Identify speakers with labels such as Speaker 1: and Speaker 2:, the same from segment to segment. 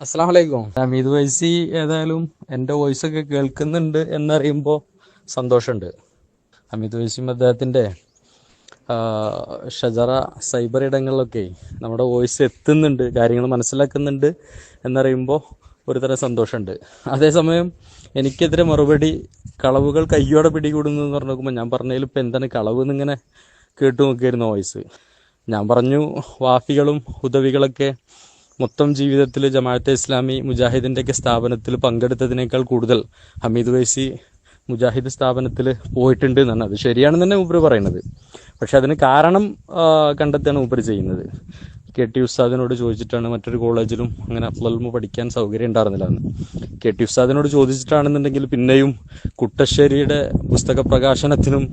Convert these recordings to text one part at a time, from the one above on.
Speaker 1: അസ്സാം വലൈക്കും ഹമീദ് വൈസി ഏതായാലും എന്റെ വോയിസ് ഒക്കെ കേൾക്കുന്നുണ്ട് എന്നറിയുമ്പോൾ സന്തോഷമുണ്ട്. ഹമീദ് വൈസിയും അദ്ദേഹത്തിന്റെ ഷജറ സൈബർ ഇടങ്ങളിലൊക്കെ നമ്മുടെ വോയിസ് എത്തുന്നുണ്ട് കാര്യങ്ങൾ മനസ്സിലാക്കുന്നുണ്ട് എന്നറിയുമ്പോൾ ഒരുതരം സന്തോഷമുണ്ട്. അതേസമയം എനിക്കെതിരെ മറുപടി കളവുകൾ കയ്യോടെ പിടികൂടുന്നു എന്ന് പറഞ്ഞു നോക്കുമ്പോൾ ഞാൻ പറഞ്ഞതിൽ ഇപ്പം എന്താണ് കളവ് എന്നിങ്ങനെ കേട്ടു നോക്കിയായിരുന്നു വോയിസ് ഞാൻ പറഞ്ഞു വാഫികളും ഉദവികളൊക്കെ മൊത്തം ജീവിതത്തിൽ ജമാഅത്തെ ഇസ്ലാമി മുജാഹിദിന്റെ ഒക്കെ സ്ഥാപനത്തിൽ പങ്കെടുത്തതിനേക്കാൾ കൂടുതൽ ഹമീദ് വൈസി മുജാഹിദ് സ്ഥാപനത്തിൽ പോയിട്ടുണ്ട് എന്നാണ്. അത് ശരിയാണെന്ന് തന്നെ മൂപ്പര് പറയുന്നത്. പക്ഷെ അതിന് കാരണം കണ്ടെത്തിയാണ് മൂപ്പര് ചെയ്യുന്നത്. കെ ടി ഉസ്താദിനോട് ചോദിച്ചിട്ടാണ് മറ്റൊരു കോളേജിലും അങ്ങനെ അഫ്ലൽമു പഠിക്കാൻ സൗകര്യം ഉണ്ടായിരുന്നില്ല എന്ന്. കെ ടി ഉസ്താദിനോട് ചോദിച്ചിട്ടാണെന്നുണ്ടെങ്കിൽ പിന്നെയും കുട്ടശ്ശേരിയുടെ പുസ്തക പ്രകാശനത്തിനും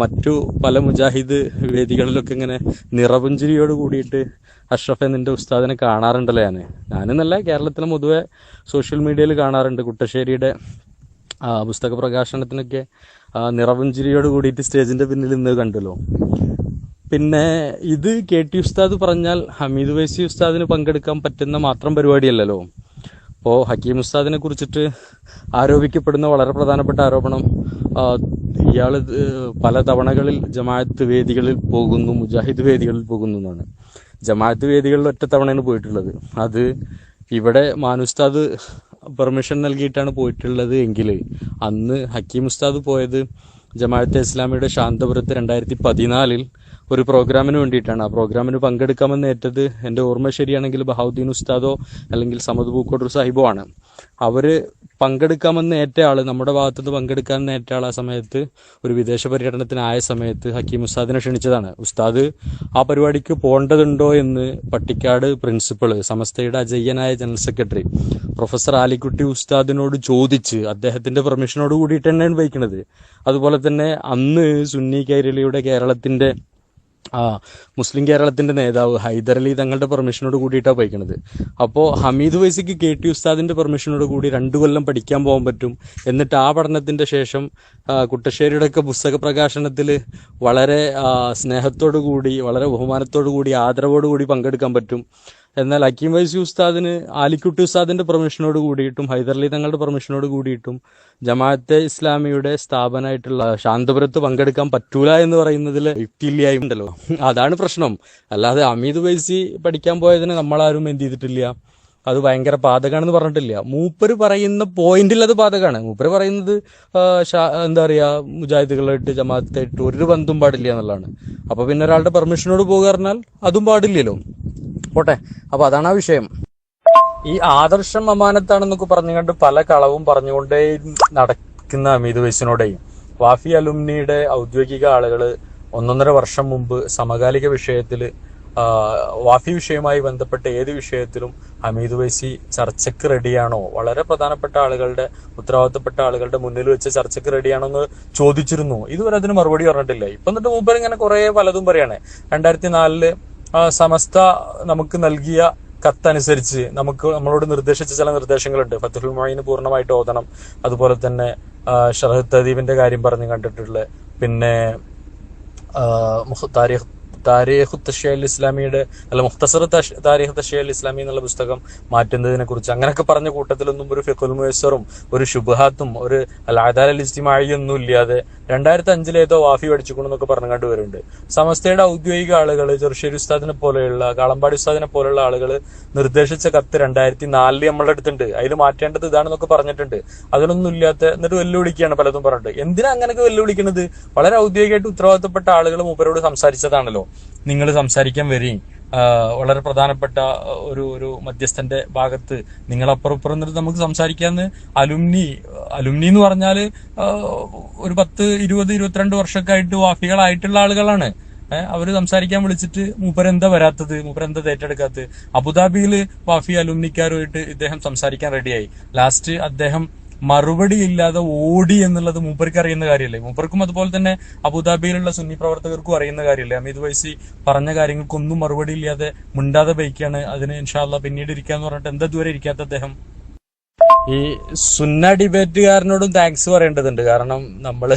Speaker 1: മറ്റു പല മുജാഹിദ് വേദികളിലൊക്കെ ഇങ്ങനെ നിറപുഞ്ചിരിയോട് കൂടിയിട്ട് അഷ്റഫെ നിന്റെ ഉസ്താദിനെ കാണാറുണ്ടല്ലോ ഞാൻ ഞാനെന്നല്ല കേരളത്തിലെ പൊതുവെ സോഷ്യൽ മീഡിയയിൽ കാണാറുണ്ട്. കുട്ടശ്ശേരിയുടെ പുസ്തക പ്രകാശനത്തിനൊക്കെ നിറപുഞ്ചിരിയോട് കൂടിയിട്ട് സ്റ്റേജിന്റെ പിന്നിൽ ഇന്ന് കണ്ടല്ലോ. പിന്നെ ഇത് കെ ടി ഉസ്താദ് പറഞ്ഞാൽ ഹമീദ് വൈസി ഉസ്താദിന് പങ്കെടുക്കാൻ പറ്റുന്ന മാത്രം പരിപാടിയല്ലല്ലോ. ഇപ്പോൾ ഹക്കീം ഉസ്താദിനെ കുറിച്ചിട്ട് ആരോപിക്കപ്പെടുന്ന വളരെ പ്രധാനപ്പെട്ട ആരോപണം ഇയാൾ പല തവണകളിൽ ജമാഅത്ത് വേദികളിൽ പോകുന്നു മുജാഹിദ് വേദികളിൽ പോകുന്നു എന്നാണ്. ജമാഅത്ത് വേദികളിൽ ഒറ്റ തവണയാണ് പോയിട്ടുള്ളത്. അത് ഇവിടെ മാനുസ്താദ് പെർമിഷൻ നൽകിയിട്ടാണ് പോയിട്ടുള്ളത് എങ്കിൽ അന്ന് ഹക്കീം ഉസ്താദ് പോയത് ജമാഅത്തെ ഇസ്ലാമിയുടെ ശാന്തപുരത്ത് രണ്ടായിരത്തി പതിനാലിൽ ഒരു പ്രോഗ്രാമിന് വേണ്ടിയിട്ടാണ്. ആ പ്രോഗ്രാമിന് പങ്കെടുക്കാമെന്ന് ഏറ്റത് എന്റെ ഓർമ്മ ശരിയാണെങ്കിൽ ബഹാവുദ്ദീൻ ഉസ്താദോ അല്ലെങ്കിൽ സമദ് പൂക്കോട്ടൂർ സാഹിബോ ആണ്. അവർ പങ്കെടുക്കാമെന്ന് ഏറ്റ ആൾ നമ്മുടെ ഭാഗത്തുനിന്ന് പങ്കെടുക്കാൻ ഏറ്റ ആൾ ആ സമയത്ത് ഒരു വിദേശ പര്യടനത്തിനായ സമയത്ത് ഹക്കീം ഉസ്താദിനെ ക്ഷണിച്ചതാണ്. ഉസ്താദ് ആ പരിപാടിക്ക് പോകേണ്ടതുണ്ടോ എന്ന് പട്ടിക്കാട് പ്രിൻസിപ്പൾ സമസ്തയുടെ അജയ്യനായ ജനറൽ സെക്രട്ടറി പ്രൊഫസർ ആലിക്കുട്ടി ഉസ്താദിനോട് ചോദിച്ച് അദ്ദേഹത്തിന്റെ പെർമിഷനോട് കൂടിയിട്ട് തന്നെയാണ് വഹിക്കുന്നത് അതുപോലെ തന്നെ അന്ന് സുന്നി കൈരളിയുടെ കേരളത്തിന്റെ ആ മുസ്ലിം കേരളത്തിന്റെ നേതാവ് ഹൈദരലി തങ്ങളുടെ പെർമിഷനോട് കൂടിയിട്ടാണ് പോയിക്കണത്. അപ്പോൾ ഹമീദ് വൈസിക്ക് കെ ടി ഉസ്താദിന്റെ പെർമിഷനോട് കൂടി രണ്ടു കൊല്ലം പഠിക്കാൻ പോകാൻ പറ്റും. എന്നിട്ട് ആ പഠനത്തിന്റെ ശേഷം കുട്ടശ്ശേരിയുടെ ഒക്കെ പുസ്തക പ്രകാശനത്തിൽ വളരെ സ്നേഹത്തോടു കൂടി വളരെ ബഹുമാനത്തോടു കൂടി ആദരവോടു കൂടി പങ്കെടുക്കാൻ പറ്റും. എന്നാൽ അക്കീം വൈസി ഉസ്താദിന് ആലിക്കുട്ടി ഉസ്താദിന്റെ പെർമിഷനോട് കൂടിയിട്ടും ഹൈദർലി തങ്ങളുടെ പെർമിഷനോട് കൂടിയിട്ടും ജമാഅത്തെ ഇസ്ലാമിയുടെ സ്ഥാപനമായിട്ടുള്ള ശാന്തപുരത്ത് പങ്കെടുക്കാൻ പറ്റൂല എന്ന് പറയുന്നതിൽ യുക്തിയില്ലായും ഉണ്ടല്ലോ അതാണ് പ്രശ്നം. അല്ലാതെ അമീദ് വൈസി പഠിക്കാൻ പോയതിന് നമ്മളാരും എന്ത് ചെയ്തിട്ടില്ല. അത് ഭയങ്കര പാതകാണെന്ന് പറഞ്ഞിട്ടില്ല. മൂപ്പര് പറയുന്ന പോയിന്റിൽ അത് പാതകാണ് മൂപ്പര് പറയുന്നത് എന്താ പറയാ മുജാഹിദുകളായിട്ട് ജമാഅത്തായിട്ട് ഒരു ബന്ധം പാടില്ല എന്നുള്ളതാണ്. അപ്പൊ പിന്നെ ഒരാളുടെ പെർമിഷനോട് പോകുക അതും പാടില്ലല്ലോ. പോട്ടെ അപ്പൊ അതാണ് ആ വിഷയം. ഈ ആദർശം അമാനത്താണെന്നൊക്കെ പറഞ്ഞുകൊണ്ട് പല കളവും പറഞ്ഞുകൊണ്ടേ നടക്കുന്ന അമിത് വൈസിനോടെയും വാഫി അലുമിനിയുടെ ഔദ്യോഗിക ആളുകൾ ഒന്നൊന്നര വർഷം മുമ്പ് സമകാലിക വിഷയത്തിൽ വാഫി വിഷയവുമായി ബന്ധപ്പെട്ട ഏത് വിഷയത്തിലും ഹമീദ് വൈസി ചർച്ചയ്ക്ക് റെഡിയാണോ? വളരെ പ്രധാനപ്പെട്ട ആളുകളുടെ ഉത്തരവാദിത്തപ്പെട്ട ആളുകളുടെ മുന്നിൽ വെച്ച് ചർച്ചയ്ക്ക് റെഡിയാണോ എന്ന് ചോദിച്ചിരുന്നു. ഇതുവരെ അതിന് മറുപടി പറഞ്ഞിട്ടില്ല. ഇപ്പം എന്നിട്ട് മൂപ്പർ ഇങ്ങനെ കുറെ പലതും പറയാണ്. രണ്ടായിരത്തി നാലിൽ സമസ്ത നമുക്ക് നൽകിയ കത്തനുസരിച്ച് നമുക്ക് നമ്മളോട് നിർദ്ദേശിച്ച ചില നിർദ്ദേശങ്ങളുണ്ട്. ഫത്തുൽ മൊയ്ന് പൂർണമായിട്ട് ഓതണം. അതുപോലെ തന്നെ ഷറഹ് തദീബിന്റെ കാര്യം പറഞ്ഞു കണ്ടിട്ടുള്ള പിന്നെ താരിഖ് താരിഖ് അൽ ഇസ്ലാമിയുടെ അല്ല മുഖ്തസർ താരിഖ് അൽ ഇസ്ലാമി എന്നുള്ള പുസ്തകം മാറ്റുന്നതിനെ കുറിച്ച് അങ്ങനെയൊക്കെ പറഞ്ഞ കൂട്ടത്തിലൊന്നും ഒരു ഫിഖുൽ മുയസറും ഒരു ശുബഹാത്തും ഒരു അല്ല അൽ ഇസ്തിമായി ഒന്നും ഇല്ലാതെ രണ്ടായിരത്തി അഞ്ചിലേതോ വാഫി പഠിച്ചുകൊണ്ടെന്നൊക്കെ പറഞ്ഞു കണ്ടുവരുന്നുണ്ട് സമസ്തയുടെ ഔദ്യോഗിക ആളുകൾ ചെറുശ്ശേരി ഉസ്താദിനെ പോലെയുള്ള കാളമ്പാടി ഉസ്താദിനെ പോലെയുള്ള ആളുകൾ നിർദ്ദേശിച്ച കത്ത് രണ്ടായിരത്തി നാലിൽ നമ്മളുടെ അടുത്തുണ്ട്. അതിൽ മാറ്റേണ്ടത് ഇതാണെന്നൊക്കെ പറഞ്ഞിട്ടുണ്ട്. അതിനൊന്നും ഇല്ലാത്ത എന്നിട്ട് വെല്ലുവിളിക്കുകയാണ് പലതും പറഞ്ഞിട്ട്. എന്തിനാ അങ്ങനെയൊക്കെ വെല്ലുവിളിക്കുന്നത് വളരെ ഔദ്യോഗികമായിട്ട് ഉത്തരവാദിത്തപ്പെട്ട ആളുകൾ മൂപ്പരോട് സംസാരിച്ചതാണല്ലോ. നിങ്ങൾ സംസാരിക്കാൻ വരികയും വളരെ പ്രധാനപ്പെട്ട ഒരു ഒരു മധ്യസ്ഥന്റെ ഭാഗത്ത് നിങ്ങൾ അപ്പുറപ്പുറം നിന്നിട്ട് നമുക്ക് സംസാരിക്കാന്ന് അലുമിനി അലുമിനി എന്ന് പറഞ്ഞാൽ ഒരു പത്ത് ഇരുപത് ഇരുപത്തിരണ്ട് വർഷമൊക്കെ ആയിട്ട് വാഫികളായിട്ടുള്ള ആളുകളാണ്. അവർ സംസാരിക്കാൻ വിളിച്ചിട്ട് മൂപ്പരെന്താ വരാത്തത് മൂപ്പരെന്താ ഏറ്റെടുക്കാത്തത്? അബുദാബിയിൽ വാഫി അലുമിനിക്കാരുമായിട്ട് ഇദ്ദേഹം സംസാരിക്കാൻ റെഡിയായി ലാസ്റ്റ് അദ്ദേഹം മറുപടി ഇല്ലാതെ ഓടി എന്നുള്ളത് മൂപ്പർക്ക് അറിയുന്ന കാര്യമല്ലേ മൂപ്പർക്കും അതുപോലെ തന്നെ അബുദാബിയിലുള്ള സുന്നി പ്രവർത്തകർക്കും അറിയുന്ന കാര്യമല്ലേ അമിത് വൈസി പറഞ്ഞ കാര്യങ്ങൾക്കൊന്നും മറുപടി ഇല്ലാതെ മുണ്ടാതെ ബൈക്കാണ്. അതിന് ഇൻഷാല്ല പിന്നീട് ഇരിക്കാന്ന് പറഞ്ഞിട്ട് എന്താ ദൂരെ ഇരിക്കാത്ത അദ്ദേഹം? ഈ സുന്ന ഡിബേറ്റുകാരനോടും താങ്ക്സ് പറയേണ്ടതുണ്ട്. കാരണം നമ്മൾ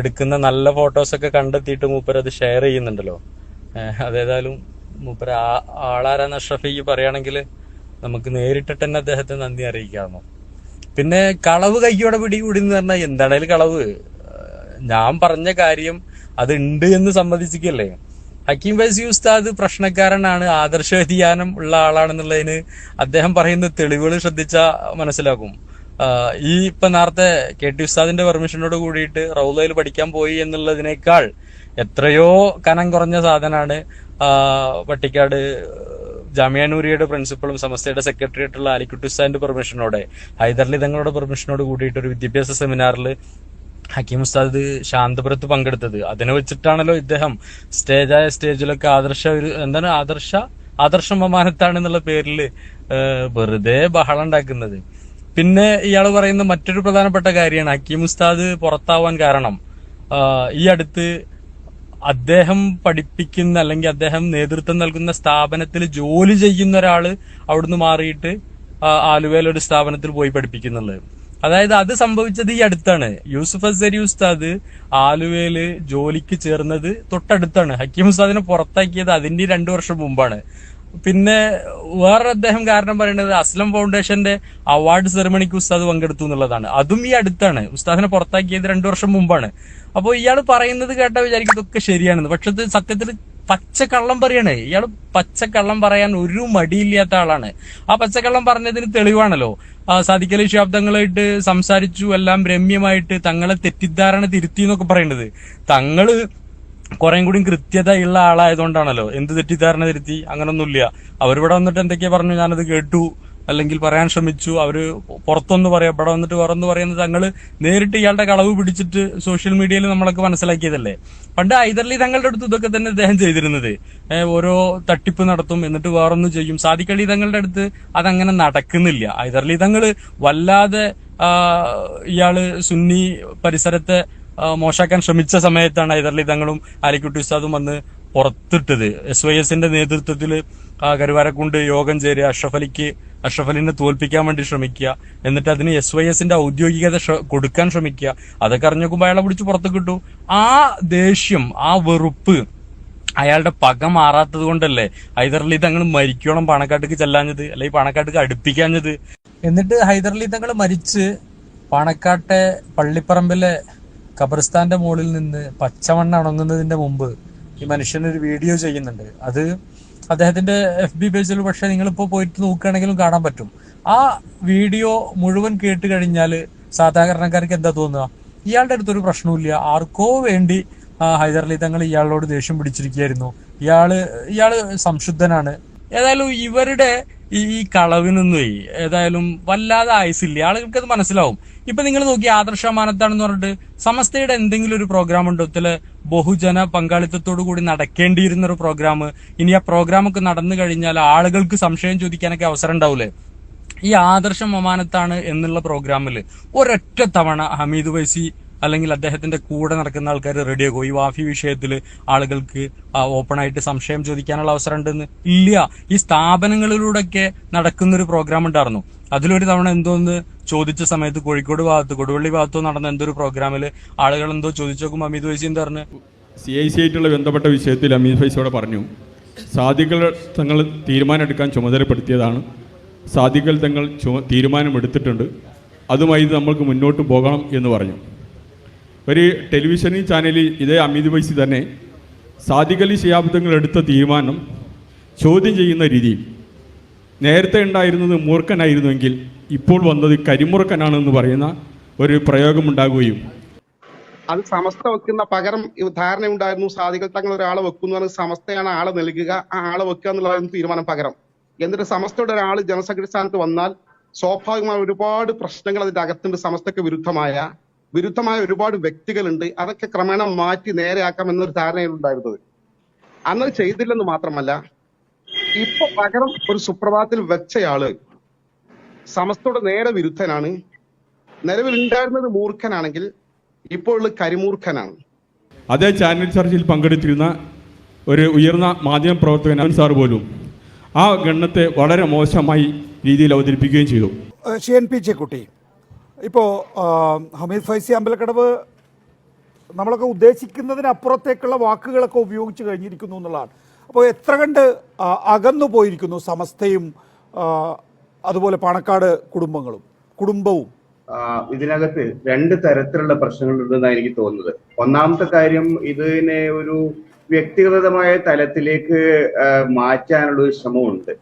Speaker 1: എടുക്കുന്ന നല്ല ഫോട്ടോസൊക്കെ കണ്ടെത്തിയിട്ട് മൂപ്പർ അത് ഷെയർ ചെയ്യുന്നുണ്ടല്ലോ. അതേതായാലും മൂപ്പര് ആ ആളാരാന്ന് പറയുകയാണെങ്കിൽ നമുക്ക് നേരിട്ടിട്ട് തന്നെ അദ്ദേഹത്തെ നന്ദി അറിയിക്കാമോ? പിന്നെ കളവ് കയ്യോടെ പിടികൂടി എന്ന് പറഞ്ഞാൽ എന്താണേലും കളവ്. ഞാൻ പറഞ്ഞ കാര്യം അത് ഉണ്ട് എന്ന് സമ്മതിച്ചിക്കല്ലേ? ഹക്കീം ഫൈസി ഉസ്താദ് പ്രശ്നക്കാരനാണ് ആദർശ വ്യതിയാനം ഉള്ള ആളാണെന്നുള്ളതിന് അദ്ദേഹം പറയുന്ന തെളിവുകൾ ശ്രദ്ധിച്ചാൽ മനസ്സിലാക്കും. ഈ ഇപ്പൊ നേരത്തെ കെ ടി ഉസ്താദിന്റെ പെർമിഷനോട് കൂടിയിട്ട് റൗലയിൽ പഠിക്കാൻ പോയി എന്നുള്ളതിനേക്കാൾ എത്രയോ കനം കുറഞ്ഞ സാധനമാണ് പട്ടിക്കാട് ജാമ്യാനൂരിയുടെ പ്രിൻസിപ്പളും സമസ്തയുടെ സെക്രട്ടറി ആയിട്ടുള്ള അലിക്കുട്ടി പെർമിഷനോടെ ഹൈദർലി തങ്ങളുടെ പെർമിഷനോട് കൂടിയിട്ട് ഒരു വിദ്യാഭ്യാസ സെമിനാറിൽ ഹക്കീം ഉസ്താദ് ശാന്തപുരത്ത് പങ്കെടുത്തത്. അതിനെ വെച്ചിട്ടാണല്ലോ ഇദ്ദേഹം സ്റ്റേജായ സ്റ്റേജിലൊക്കെ ആദർശ ഒരു എന്താണ് ആദർശ? ആദർശ ബഹുമാനത്താണ് എന്നുള്ള പേരിൽ വെറുതെ ബഹളം ഉണ്ടാക്കുന്നത്. പിന്നെ ഇയാൾ പറയുന്ന മറ്റൊരു പ്രധാനപ്പെട്ട കാര്യമാണ് ഹക്കീം ഉസ്താദ് പുറത്താവാൻ കാരണം. ഈ അടുത്ത് അദ്ദേഹം പഠിപ്പിക്കുന്ന അല്ലെങ്കിൽ അദ്ദേഹം നേതൃത്വം നൽകുന്ന സ്ഥാപനത്തിൽ ജോലി ചെയ്യുന്ന ഒരാൾ അവിടുന്ന് മാറിയിട്ട് ആലുവയിലെ ഒരു സ്ഥാപനത്തിൽ പോയി പഠിപ്പിക്കുന്നുള്ളത്. അതായത് അത് സംഭവിച്ചത് ഈ അടുത്താണ്. യൂസുഫ് അസരി ഉസ്താദ് ആലുവയിൽ ജോലിക്ക് ചേർന്നത് തൊട്ടടുത്താണ്. ഹക്കീം ഉസ്താദിനെ പുറത്താക്കിയത് അതിന്റെ രണ്ടു വർഷം മുമ്പാണ്. പിന്നെ വേറൊരു അദ്ദേഹം കാരണം പറയുന്നത് അസ്ലം ഫൗണ്ടേഷന്റെ അവാർഡ് സെറമണിക്ക് ഉസ്താദ് പങ്കെടുത്തു എന്നുള്ളതാണ്. അതും ഈ അടുത്താണ്. ഉസ്താദിനെ പുറത്താക്കിയത് രണ്ടു വർഷം മുമ്പാണ്. അപ്പോൾ ഇയാൾ പറയുന്നത് കേട്ടാൽ വിചാരിക്കും ഇതൊക്കെ ശരിയാണെന്ന്. പക്ഷെ സത്യത്തിൽ പച്ചക്കള്ളം പറയാണ്. ഇയാൾ പച്ചക്കള്ളം പറയാൻ ഒരു മടിയില്ലാത്ത ആളാണ്. ആ പച്ചക്കള്ളം പറഞ്ഞതിന് തെളിവാണല്ലോ. സാധിക്കലി ശബ്ദങ്ങളായിട്ട് സംസാരിച്ചു എല്ലാം രമ്യമായിട്ട് തങ്ങളെ തെറ്റിദ്ധാരണ തിരുത്തി എന്നൊക്കെ പറയുന്നത് തങ്ങൾ കുറേം കൂടി കൃത്യത ഉള്ള ആളായതുകൊണ്ടാണല്ലോ. എന്ത് തെറ്റിദ്ധാരണ തിരുത്തി? അങ്ങനൊന്നുമില്ല. അവരിവിടെ വന്നിട്ട് എന്തൊക്കെയാ പറഞ്ഞു? ഞാനത് കേട്ടു. അല്ലെങ്കിൽ പറയാൻ ശ്രമിച്ചു. അവർ പുറത്തൊന്ന് പറയാം ഇവിടെ വന്നിട്ട് വേറൊന്ന് പറയുന്നത് തങ്ങൾ നേരിട്ട് ഇയാളുടെ കളവ് പിടിച്ചിട്ട് സോഷ്യൽ മീഡിയയിൽ നമ്മളൊക്കെ മനസ്സിലാക്കിയതല്ലേ. പണ്ട് ഹൈദർലി തങ്ങളുടെ അടുത്ത് ഇതൊക്കെ തന്നെ അദ്ദേഹം ചെയ്തിരുന്നത്. ഓരോ തട്ടിപ്പ് നടത്തും എന്നിട്ട് വേറൊന്ന് ചെയ്യും. സാധിക്കളി തങ്ങളുടെ അടുത്ത് അതങ്ങനെ നടക്കുന്നില്ല. ഹൈദർലി തങ്ങൾ വല്ലാതെ ഇയാൾ സുന്നി പരിസരത്തെ മോശാക്കാൻ ശ്രമിച്ച സമയത്താണ് ഹൈദർലി തങ്ങളും ആലിക്കുട്ടി ഉസ്താദും വന്ന് പുറത്തിട്ടത്. എസ് വൈ എസിന്റെ നേതൃത്വത്തിൽ കരുവാരക്കുണ്ട് യോഗം ചേരുക അഷ്റഫ് അലിക്ക് അഷ്റഫ് അലിനെ തോൽപ്പിക്കാൻ വേണ്ടി ശ്രമിക്കുക എന്നിട്ട് അതിന് എസ് വൈ എസിന്റെ ഔദ്യോഗികത കൊടുക്കാൻ ശ്രമിക്കുക അതൊക്കെ അറിഞ്ഞോക്കുമ്പോൾ അയാളെ പിടിച്ച് പുറത്ത് കിട്ടു ആ ദേഷ്യം ആ വെറുപ്പ് അയാളുടെ പക മാറാത്തത് കൊണ്ടല്ലേ ഹൈദർലി തങ്ങൾ മരിക്കോളം പണക്കാട്ടിക്ക് ചെല്ലാഞ്ഞത് അല്ലെങ്കിൽ പണക്കാട്ടിക്ക് അടുപ്പിക്കാഞ്ഞത്? എന്നിട്ട് ഹൈദർലി തങ്ങൾ മരിച്ച് പാണക്കാട്ടെ പള്ളിപ്പറമ്പിലെ ഖബർസ്ഥാന്റെ മുകളിൽ നിന്ന് പച്ചമണ്ണ അണങ്ങുന്നതിന്റെ മുമ്പ് ഈ മനുഷ്യൻ ഒരു വീഡിയോ ചെയ്യുന്നുണ്ട്. അത് അദ്ദേഹത്തിന്റെ എഫ് ബി പേജിൽ പക്ഷെ നിങ്ങളിപ്പോ പോയിട്ട് നോക്കുകയാണെങ്കിലും കാണാൻ പറ്റും. ആ വീഡിയോ മുഴുവൻ കേട്ട് കഴിഞ്ഞാൽ സാധാരണക്കാർക്ക് എന്താ തോന്നുക? ഇയാളുടെ അടുത്തൊരു പ്രശ്നവുമില്ല. ആർക്കോ വേണ്ടി ഹൈദരലി തങ്ങൾ ഇയാളോട് ദേഷ്യം പിടിച്ചിരിക്കുകയായിരുന്നു. ഇയാൾ ഇയാൾ സംശുദ്ധനാണ്. ഏതായാലും ഇവരുടെ ഈ കളവിൽ ഏതായാലും വല്ലാതെ ആയുസില്ല ആളുകൾക്ക് അത് മനസ്സിലാവും. ഇപ്പൊ നിങ്ങൾ നോക്കി ആദർശമാനത്താണെന്ന് പറഞ്ഞിട്ട് സമസ്തയുടെ എന്തെങ്കിലും ഒരു പ്രോഗ്രാം ഉണ്ടോ ഇതിൽ ബഹുജന പങ്കാളിത്തത്തോടു കൂടി നടക്കേണ്ടിയിരുന്ന ഒരു പ്രോഗ്രാം ഇനി ആ പ്രോഗ്രാം ഒക്കെ നടന്നു കഴിഞ്ഞാൽ ആളുകൾക്ക് സംശയം ചോദിക്കാനൊക്കെ അവസരം ഉണ്ടാവൂലേ ഈ ആദർശം ഒമാനത്താണ് എന്നുള്ള പ്രോഗ്രാമിൽ ഒരൊറ്റ തവണ ഹമീദ് വൈസി അല്ലെങ്കിൽ അദ്ദേഹത്തിന്റെ കൂടെ നടക്കുന്ന ആൾക്കാർ റെഡിയാക്കോ ഈ വാഫി വിഷയത്തിൽ ആളുകൾക്ക് ഓപ്പൺ ആയിട്ട് സംശയം ചോദിക്കാനുള്ള അവസരം ഉണ്ടെന്ന് ഇല്ല. ഈ സ്ഥാപനങ്ങളിലൂടെയൊക്കെ നടക്കുന്ന ഒരു പ്രോഗ്രാം ഉണ്ടായിരുന്നു. അതിലൊരു തവണ എന്തോന്ന് ചോദിച്ച സമയത്ത് കോഴിക്കോട് ഭാഗത്ത് കൊടുവള്ളി ഭാഗത്തോ നടന്ന എന്തൊരു പ്രോഗ്രാമിൽ ആളുകൾ എന്തോ ചോദിച്ചു നോക്കുമ്പോൾ അമിത് വൈസി എന്താ പറഞ്ഞു?
Speaker 2: സി ഐ സി ആയിട്ടുള്ള ബന്ധപ്പെട്ട വിഷയത്തിൽ അമീർ ഫൈസോടെ പറഞ്ഞു സാദികൾ തങ്ങൾ തീരുമാനമെടുക്കാൻ ചുമതലപ്പെടുത്തിയതാണ്. സാദികൾ തങ്ങൾ ചുമ തീരുമാനമെടുത്തിട്ടുണ്ട്. അതുമായി നമ്മൾക്ക് മുന്നോട്ട് പോകണം എന്ന് പറഞ്ഞു. ഒരു ടെലിവിഷൻ ചാനലിൽ ഇതേ അമിത് വൈസി തന്നെ സാദിഖലി ശിയാബ്ദങ്ങൾ എടുത്ത തീരുമാനം ചോദ്യം ചെയ്യുന്ന രീതി. നേരത്തെ ഉണ്ടായിരുന്നത് മൂർഖനായിരുന്നുവെങ്കിൽ ഇപ്പോൾ വന്നത് കരിമുറുക്കനാണെന്ന് പറയുന്ന ഒരു പ്രയോഗം ഉണ്ടാകുകയും
Speaker 3: അത് സമസ്ത വെക്കുന്ന പകരം ധാരണ ഉണ്ടായിരുന്നു സാധികൾ തങ്ങൾ ഒരാളെ വെക്കുന്നു പറഞ്ഞാൽ സമസ്തയാണ് ആളെ നൽകുക ആ ആളെ വെക്കുക എന്നുള്ളതായിരുന്നു തീരുമാനം പകരം. എന്നിട്ട് സമസ്തയുടെ ഒരാൾ ജനസംഘടന സ്ഥാനത്ത് വന്നാൽ സ്വാഭാവികമായ ഒരുപാട് പ്രശ്നങ്ങൾ അതിന്റെ അകത്തുണ്ട് സമസ്തക്ക് വിരുദ്ധമായ. വിരുദ്ധമായ ഒരുപാട് വ്യക്തികളുണ്ട്. അതൊക്കെ ക്രമേണ മാറ്റി നേരെയാക്കാം എന്നൊരു ധാരണയാണ് ഉണ്ടായിരുന്നത്. അന്നത് ചെയ്തില്ലെന്ന് മാത്രമല്ല ഇപ്പൊ പകരം ഒരു സുപ്രഭാതത്തിൽ വെച്ചയാൾ സമസ്തയുടെ നേരെ വിരുദ്ധനാണ്. നിലവിൽ ഉണ്ടായിരുന്നത് മൂർഖനാണെങ്കിൽ ഇപ്പോൾ ഉള്ള കരിമൂർഖനാണ്.
Speaker 2: അതേ ചാനൽ ചർച്ചയിൽ പങ്കെടുത്തിരുന്ന ഒരു ഉയർന്ന മാധ്യമ പ്രവർത്തകൻ അവൻ സാർ പോലും ആ ഗണ്ണത്തെ വളരെ മോശമായി രീതിയിൽ അവതരിപ്പിക്കുകയും ചെയ്തു.
Speaker 4: എൻ പി ചെക്കുട്ടി ഇപ്പോൾ ഹമീദ് ഫൈസി അമ്പലക്കടവ് നമ്മളൊക്കെ ഉദ്ദേശിക്കുന്നതിനപ്പുറത്തേക്കുള്ള വാക്കുകളൊക്കെ ഉപയോഗിച്ച് കഴിഞ്ഞിരിക്കുന്നു എന്നുള്ളതാണ്. അപ്പോൾ എത്ര കണ്ട് അകന്നു പോയിരിക്കുന്നു സമസ്തയും അതുപോലെ പാണക്കാട് കുടുംബങ്ങളും കുടുംബവും?
Speaker 5: ഇതിനകത്ത് രണ്ട് തരത്തിലുള്ള പ്രശ്നങ്ങളുണ്ടെന്നാണ് എനിക്ക് തോന്നുന്നത്. ഒന്നാമത്തെ കാര്യം ഇതിനെ ഒരു വ്യക്തിഗതമായ തലത്തിലേക്ക് മാറ്റാനുള്ള ഒരു ശ്രമമുണ്ട്.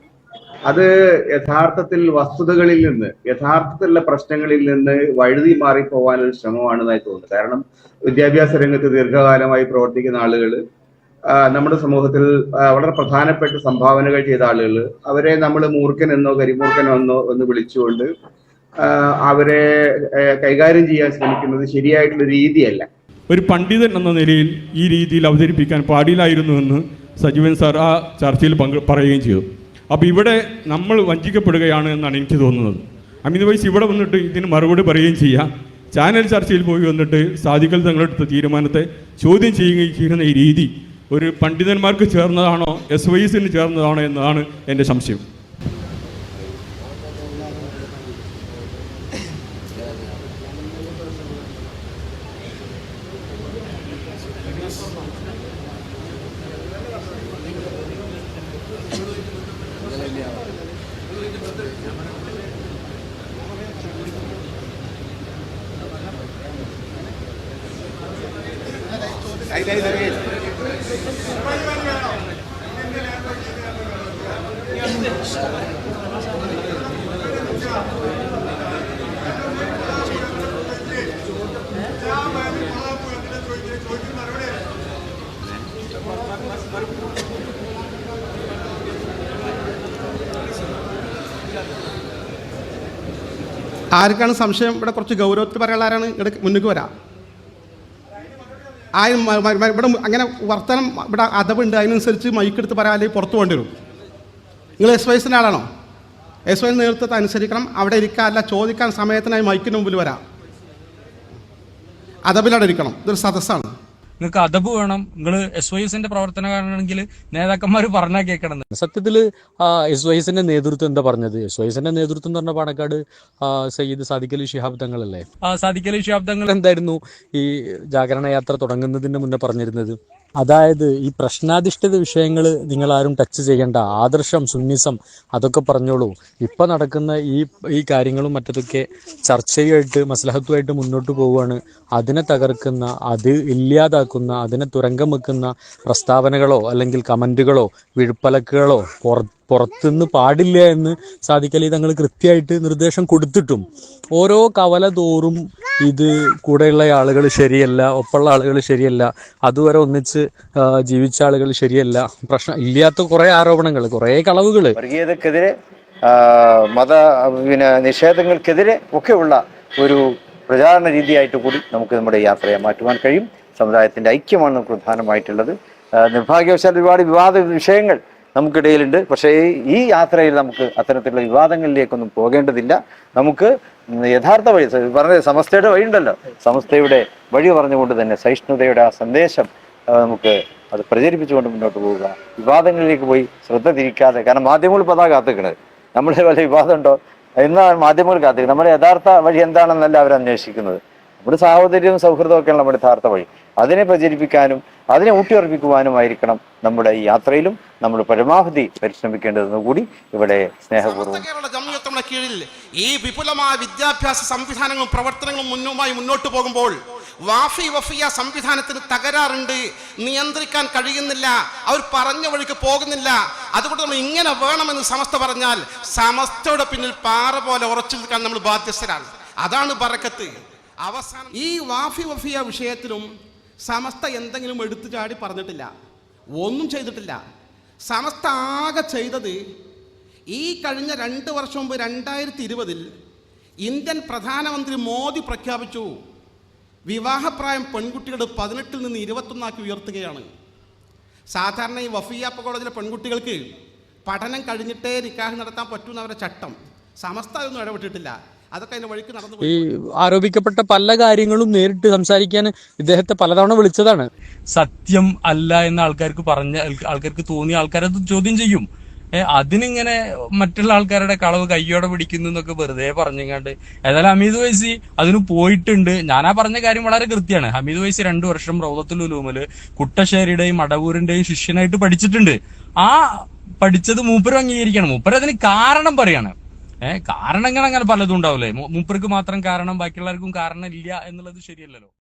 Speaker 5: അത് യഥാർത്ഥത്തിൽ വസ്തുതകളിൽ നിന്ന് യഥാർത്ഥത്തിലുള്ള പ്രശ്നങ്ങളിൽ നിന്ന് വഴുതി മാറി പോകാനുള്ള ശ്രമമാണെന്നായി തോന്നുന്നു. കാരണം വിദ്യാഭ്യാസ രംഗത്ത് ദീർഘകാലമായി പ്രവർത്തിക്കുന്ന ആളുകൾ നമ്മുടെ സമൂഹത്തിൽ വളരെ പ്രധാനപ്പെട്ട സംഭാവനകൾ ചെയ്ത ആളുകൾ അവരെ നമ്മൾ മൂർഖൻ എന്നോ കരിമൂർഖൻ എന്നോ എന്ന് വിളിച്ചുകൊണ്ട് അവരെ കൈകാര്യം ചെയ്യാൻ ശ്രമിക്കുന്നത് ശരിയായിട്ടുള്ള രീതിയല്ല.
Speaker 2: ഒരു പണ്ഡിതൻ എന്ന നിലയിൽ ഈ രീതിയിൽ അവതരിപ്പിക്കാൻ പാടില്ലായിരുന്നു എന്ന് സജീവൻ സാർ ആ ചർച്ചയിൽ പങ്ക് പറയുകയും ചെയ്തു. അപ്പോൾ ഇവിടെ നമ്മൾ വഞ്ചിക്കപ്പെടുകയാണ് എന്നാണ് എനിക്ക് തോന്നുന്നത്. അമിത് വൈസ് ഇവിടെ വന്നിട്ട് ഇതിന് മറുപടി പറയുകയും ചെയ്യുക ചാനൽ ചർച്ചയിൽ പോയി വന്നിട്ട് സാധിക്കൽ തങ്ങളെടുത്ത തീരുമാനത്തെ ചോദ്യം ചെയ്യുകയും ചെയ്യുന്ന ഈ രീതി ഒരു പണ്ഡിതന്മാർക്ക് ചേർന്നതാണോ എസ് വൈസിന് ചേർന്നതാണോ എന്നതാണ് എന്റെ സംശയം.
Speaker 3: ആർക്കാണ് സംശയം? ഇവിടെ കുറച്ച് ഗൗരവത്തിൽ പറയാനുള്ള ആരാണ് ഇവിടെ മുന്നിലേക്ക് വരാം. മ- ഇവിടെ അങ്ങനെ വർത്തനം ഇവിടെ അതവുണ്ട് അതിനനുസരിച്ച് മൈക്കെടുത്ത് പറയാൻ അല്ലെങ്കിൽ പുറത്തു പോകേണ്ടി വരും. നിങ്ങൾ എസ് വൈസിന്റെ ആളാണോ? എസ് വൈ നേതൃത്വത്തെ അനുസരിക്കണം. അവിടെ ഇരിക്കാൻ അല്ല ചോദിക്കാൻ സമയത്തിനായി മൈക്കിന് മുമ്പിൽ വരാം. അതവിലവിടെ ഇരിക്കണം. ഇതൊരു സദസ്സാണ്.
Speaker 1: നിങ്ങൾക്ക് അതബ് വേണം. നിങ്ങൾ എസ് വൈ എസിന്റെ പ്രവർത്തനമാണെങ്കിൽ നേതാക്കന്മാർ പറഞ്ഞാൽ കേൾക്കണം സത്യത്തിൽ എസ് വൈ എസിന്റെ നേതൃത്വം എന്താ പറഞ്ഞത്? എസ് വൈ എസിന്റെ നേതൃത്വം എന്ന് പറഞ്ഞ പാണക്കാട് സയ്യിദ് സാദിഖലി ശിഹാബ് തങ്ങളല്ലേ? സാദിഖലി ശിഹാബ് തങ്ങൾ എന്തായിരുന്നു ഈ ജാഗരണ യാത്ര തുടങ്ങുന്നതിന് മുന്നേ പറഞ്ഞിരുന്നത്? അതായത് ഈ പ്രശ്നാധിഷ്ഠിത വിഷയങ്ങൾ നിങ്ങൾ ആരും ടച്ച് ചെയ്യേണ്ട. ആദർശം സുന്നിസം അതൊക്കെ പറഞ്ഞോളൂ. ഇപ്പം നടക്കുന്ന ഈ ഈ കാര്യങ്ങളും മറ്റതൊക്കെ ചർച്ചയായിട്ട് മസ്ലഹത്തുമായിട്ട് മുന്നോട്ട് പോവുകയാണ്. അതിനെ തകർക്കുന്ന അത് ഇല്ലാതാക്കുന്ന അതിനെ തുരങ്കം വെക്കുന്ന പ്രസ്താവനകളോ അല്ലെങ്കിൽ കമന്റുകളോ വിഴുപ്പലക്കുകളോ പുറ പുറത്തുനിന്ന് പാടില്ല എന്ന് സാധിക്കലി. തങ്ങൾ കൃത്യമായിട്ട് നിർദ്ദേശം കൊടുത്തിട്ടും. ഓരോ കവല തോറും ഇത് കൂടെയുള്ള ആളുകൾ ശരിയല്ല ഒപ്പമുള്ള ആളുകൾ ശരിയല്ല അതുവരെ ഒന്നിച്ച് ജീവിച്ച ആളുകൾ ശരിയല്ല പ്രശ്നം ഇല്ലാത്ത കുറെ ആരോപണങ്ങൾ കുറെ കളവുകൾ
Speaker 6: വർഗീയതക്കെതിരെ മത പിന്നെ നിഷേധങ്ങൾക്കെതിരെ ഒക്കെയുള്ള ഒരു പ്രചാരണ രീതിയായിട്ട് കൂടി നമുക്ക് നമ്മുടെ യാത്രയെ മാറ്റുവാൻ കഴിയും. സമുദായത്തിന്റെ ഐക്യമാണ് പ്രധാനമായിട്ടുള്ളത്. നിർഭാഗ്യവശാൽ ഒരുപാട് വിവാദ വിഷയങ്ങൾ നമുക്കിടയിലുണ്ട്. പക്ഷേ ഈ യാത്രയിൽ നമുക്ക് അത്തരത്തിലുള്ള വിവാദങ്ങളിലേക്കൊന്നും പോകേണ്ടതില്ല. നമുക്ക് യഥാർത്ഥ വഴി പറഞ്ഞ സമസ്തയുടെ വഴിയുണ്ടല്ലോ. സമസ്തയുടെ വഴി പറഞ്ഞുകൊണ്ട് തന്നെ സഹിഷ്ണുതയുടെ ആ സന്ദേശം നമുക്ക് അത് പ്രചരിപ്പിച്ചുകൊണ്ട് മുന്നോട്ട് പോവുക. വിവാദങ്ങളിലേക്ക് പോയി ശ്രദ്ധ തിരിക്കാതെ കാരണം മാധ്യമങ്ങൾ ഇപ്പോൾ അതാ കാത്തിക്കണത്. നമ്മളെ വല്ല വിവാദമുണ്ടോ? എന്നാണ് മാധ്യമങ്ങൾ കാത്തിക്കുന്നത് നമ്മുടെ യഥാർത്ഥ വഴി എന്താണെന്നല്ല അവർ അന്വേഷിക്കുന്നത് നമ്മുടെ സാഹോദര്യവും സൗഹൃദവും ഒക്കെയാണ് നമ്മുടെ യഥാർത്ഥ വഴി. അതിനെ പ്രചരിപ്പിക്കാനും അതിനെ ഊട്ടിയുറപ്പിക്കുവാനുമായിരിക്കണം നമ്മുടെ ഈ യാത്രയിലും നമ്മൾ പരമാവധി പരിശ്രമിക്കേണ്ടതെന്ന് കൂടി ഇവിടെ
Speaker 7: സ്നേഹപൂർവം കീഴിൽ ഈ വിപുലമായ വിദ്യാഭ്യാസ സംവിധാനങ്ങളും പ്രവർത്തനങ്ങളും മുന്നുമായി മുന്നോട്ട് പോകുമ്പോൾ വാഫി വഫിയ സംവിധാനത്തിന് തകരാറുണ്ട് നിയന്ത്രിക്കാൻ കഴിയുന്നില്ല അവർ പറഞ്ഞ വഴിക്ക് പോകുന്നില്ല. അതുകൊണ്ട് നമ്മൾ ഇങ്ങനെ വേണമെന്ന് സമസ്ത പറഞ്ഞാൽ സമസ്തയുടെ പിന്നിൽ പാറ പോലെ ഉറച്ചു നിൽക്കാൻ നമ്മൾ ബാധ്യസ്ഥരാണ്. അതാണ് ബറക്കത്ത്. അവസാനം ഈ വാഫി വഫിയ വിഷയത്തിലും സമസ്ത എന്തെങ്കിലും എടുത്തു ചാടി പറഞ്ഞിട്ടില്ല. ഒന്നും ചെയ്തിട്ടില്ല. സമസ്ത ആകെ ചെയ്തത് ഈ കഴിഞ്ഞ രണ്ട് വർഷം മുമ്പ് രണ്ടായിരത്തി ഇരുപതിൽ ഇന്ത്യൻ പ്രധാനമന്ത്രി മോദി പ്രഖ്യാപിച്ചു. വിവാഹപ്രായം പെൺകുട്ടികളുടെ പതിനെട്ടിൽ നിന്ന് ഇരുപത്തൊന്നാക്കി ഉയർത്തുകയാണ്. സാധാരണ ഈ വഫിയാപ്പ കോളേജിലെ പെൺകുട്ടികൾക്ക് പഠനം കഴിഞ്ഞിട്ടേ നിക്കാഹ് നടത്താൻ പറ്റുന്നവരെ ചട്ടം. സമസ്ത അതൊന്നും ഇടപെട്ടിട്ടില്ല.
Speaker 1: ഈ ആരോപിക്കപ്പെട്ട പല കാര്യങ്ങളും നേരിട്ട് സംസാരിക്കാൻ ഇദ്ദേഹത്തെ പലതവണ വിളിച്ചതാണ്. സത്യം അല്ല എന്ന് ആൾക്കാർക്ക് പറഞ്ഞ ആൾക്കാർക്ക് തോന്നിയ ആൾക്കാരത് ചോദ്യം ചെയ്യും. അതിനിങ്ങനെ മറ്റുള്ള ആൾക്കാരുടെ കളവ് കയ്യോടെ പിടിക്കുന്നു എന്നൊക്കെ വെറുതെ പറഞ്ഞുകൊണ്ട് ഏതായാലും ഹമീദ് വൈസി അതിന് പോയിട്ടുണ്ട്. ഞാൻ ആ പറഞ്ഞ കാര്യം വളരെ കൃത്യമാണ്. ഹമീദ് വൈസി രണ്ടു വർഷം റൗദത്തുൽ ഉലൂമിൽ കുട്ടശ്ശേരിയുടെയും മടവൂരിന്റെയും ശിഷ്യനായിട്ട് പഠിച്ചിട്ടുണ്ട്. ആ പഠിച്ചത് മൂപ്പരും അംഗീകരിക്കണം. മൂപ്പരതിന് കാരണം പറയാണ്. ഏഹ് കാരണങ്ങൾ അങ്ങനെ പലതും ഉണ്ടാവില്ലേ മൂപ്പർക്ക് മാത്രം കാരണം ബാക്കിയുള്ളവർക്കും കാരണം ഇല്ല എന്നുള്ളത് ശരിയല്ലല്ലോ.